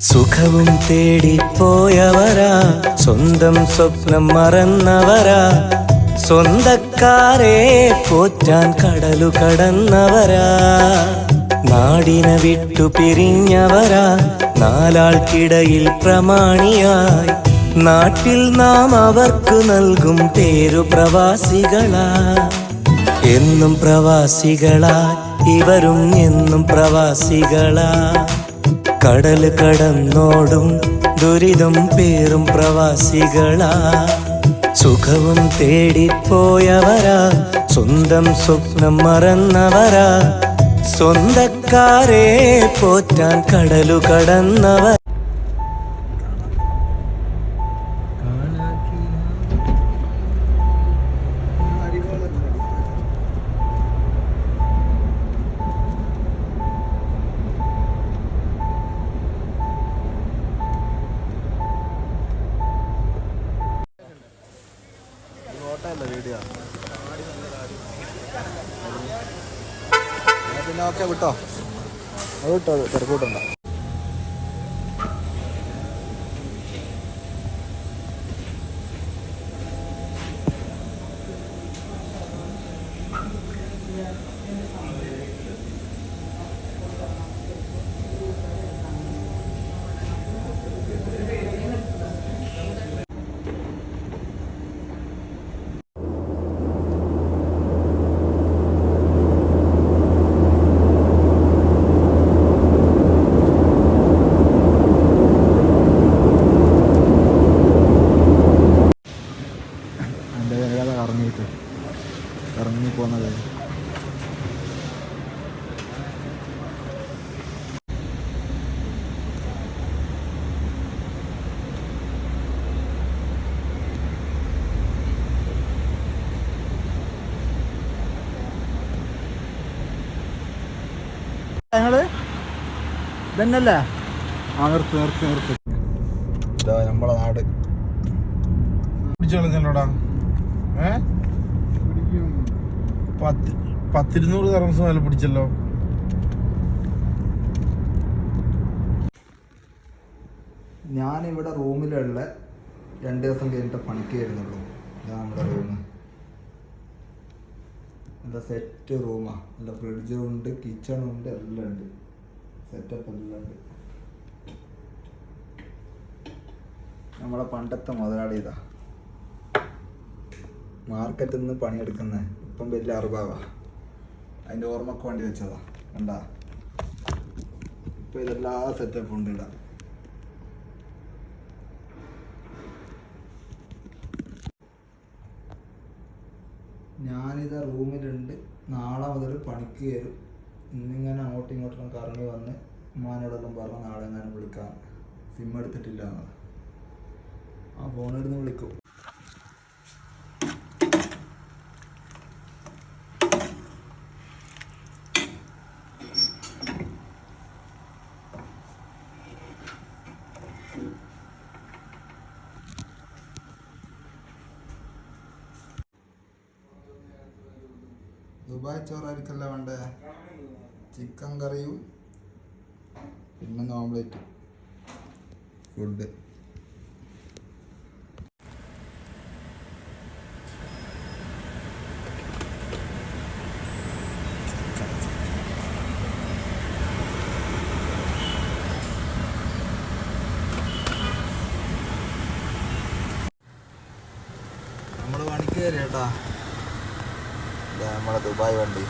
സുഖവും തേടിപ്പോയവരാ സ്വന്തം സ്വപ്നം മറന്നവരാ. സ്വന്തക്കാരെ പോറ്റാൻ കടലു കടന്നവരാ. നാടിനെ വിട്ടു പിരിഞ്ഞവരാ നാലാൾക്കിടയിൽ പ്രമാണിയായി. നാട്ടിൽ നാം അവർക്ക് നൽകും പേരു പ്രവാസികളാ. എന്നും പ്രവാസികളാ ഇവരും എന്നും പ്രവാസികളാ. കടൽ കടന്നോടും ദുരിതം പേറും പ്രവാസികളാ. സുഖവും തേടിപ്പോയവരാ സ്വന്തം സ്വപ്നം മറന്നവരാ. സ്വന്തക്കാരെ പോറ്റാൻ കടലു കടന്നവർ ഫോട്ടോയല്ല വീഡിയോ. പിന്നെ ഓക്കെ വിട്ടോ? അത് വിട്ടോ തിരക്കൂട്ടുണ്ടോ? ഞങ്ങൾ ഇതന്നല്ലേ ആ നിർത്ത് നിർത്ത് നിർത്ത്. ഇതാ നമ്മളെ നാട്. പിടിച്ചോളഞ്ഞല്ലോടാ ഏ? പത്ത് പത്തിരുന്നൂറ് തറംസ് മേലെ പിടിച്ചല്ലോ. ഞാനിവിടെ റൂമിലുള്ള രണ്ട് ദിവസം കഴിഞ്ഞിട്ട് പണിക്ക് വരുന്നുള്ളൂ. ഇതാ നമ്മുടെ റൂം നല്ല സെറ്റ് റൂമാണ് നല്ല ഫ്രിഡ്ജും ഉണ്ട് കിച്ചണും ഉണ്ട് എല്ലാം ഉണ്ട്. സെറ്റപ്പ് എല്ലാം ഉണ്ട്. നമ്മളെ പണ്ടത്തെ മുതലാളി ഇതാ. മാർക്കറ്റിൽ നിന്ന് പണിയെടുക്കുന്ന. ഇപ്പം വലിയ അറിവാവാ. അതിന്റെ ഓർമ്മക്ക് വേണ്ടി വെച്ചതാ. കണ്ടാ? ഇപ്പം ഇതെല്ലാ സെറ്റപ്പും ഉണ്ട് ഇടാം ഞാനിത് റൂമിലുണ്ട്. നാളെ മുതൽ പണിക്ക് വരും. ഇന്നിങ്ങനെ അങ്ങോട്ടും ഇങ്ങോട്ടും കറങ്ങി വന്ന് ഉമ്മാനോടെല്ലാം പറഞ്ഞ് നാളെ ഞാൻ വിളിക്കാം. സിം എടുത്തിട്ടില്ല. എന്നാണ് ആ ഫോണെടുത്ത് വിളിക്കും. ദുബായ് ചോറായിരിക്കല്ല വേണ്ടേ? ചിക്കൻ കറിയും പിന്നെ ഓംലേറ്റും ഫുഡ് നമ്മൾ പണിക്ക് കേട്ടാ. ഇതാ നമ്മളെ ദുബായ് വണ്ടി.